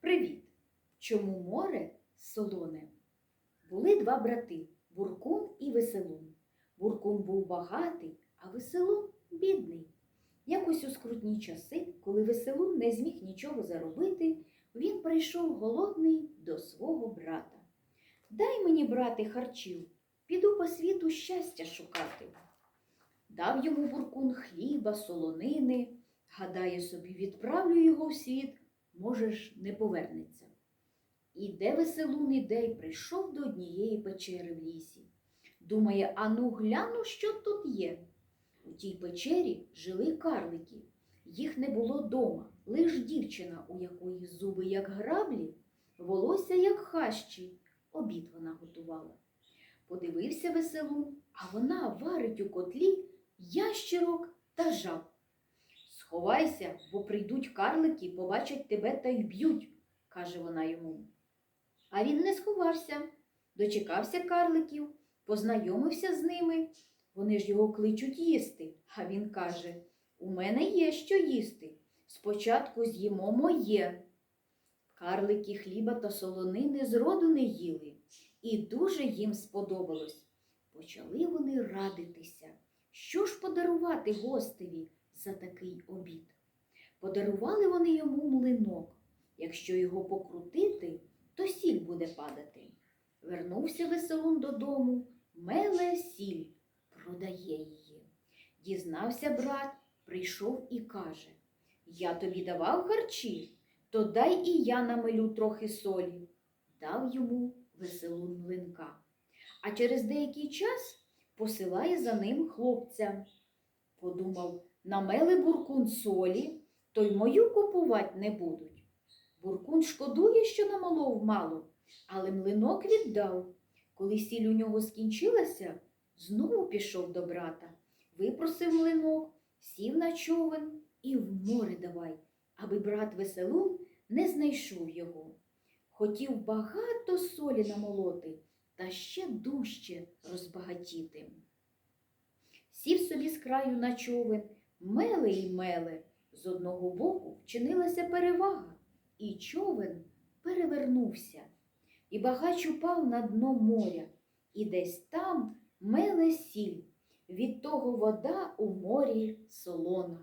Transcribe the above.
Привіт! Чому море солоне? Були два брати Буркун і Веселун. Буркун був багатий, а Веселун бідний. Якось у скрутні часи, коли Веселун не зміг нічого заробити, він прийшов голодний до свого брата. Дай мені, брате, харчів, піду по світу щастя шукати. Дав йому буркун хліба, солонини. Гадає собі, відправлю його в світ, може ж, не повернеться. Іде веселун іде й прийшов до однієї печери в лісі. Думає, ану гляну, що тут є. У тій печері жили карлики. Їх не було дома, лиш дівчина, у якої зуби, як граблі, волосся, як хащі. Обід вона готувала. Подивився веселун, а вона варить у котлі ящерок та жаб. Сховайся, бо прийдуть карлики, побачать тебе та й б'ють, каже вона йому. А він не сховався, дочекався карликів, познайомився з ними. Вони ж його кличуть їсти, а він каже: У мене є що їсти. Спочатку з'їмо моє. Карлики хліба та солонини зроду не їли, і дуже їм сподобалось. Почали вони радитися, що ж подарувати гостеві за такий обід. Подарували вони йому млинок. Якщо його покрутити, то сіль буде падати. Вернувся веселун додому, меле сіль, продає її. Дізнався брат, прийшов і каже: Я тобі давав харчі, то дай і я намелю трохи солі. Дав йому веселун млинка. А через деякий час посилає за ним хлопця. Подумав, намели буркун солі, то й мою купувати не будуть. Буркун шкодує, що намолов мало, але млинок віддав. Коли сіль у нього скінчилася, знову пішов до брата, випросив млинок, сів на човен і в море давай, аби брат веселун не знайшов його. Хотів багато солі намолоти та ще дужче розбагатіти. Сів собі з краю на човен, меле й меле. З одного боку вчинилася перевага, і човен перевернувся, і багач упав на дно моря, і десь там меле сіль, від того вода у морі солона.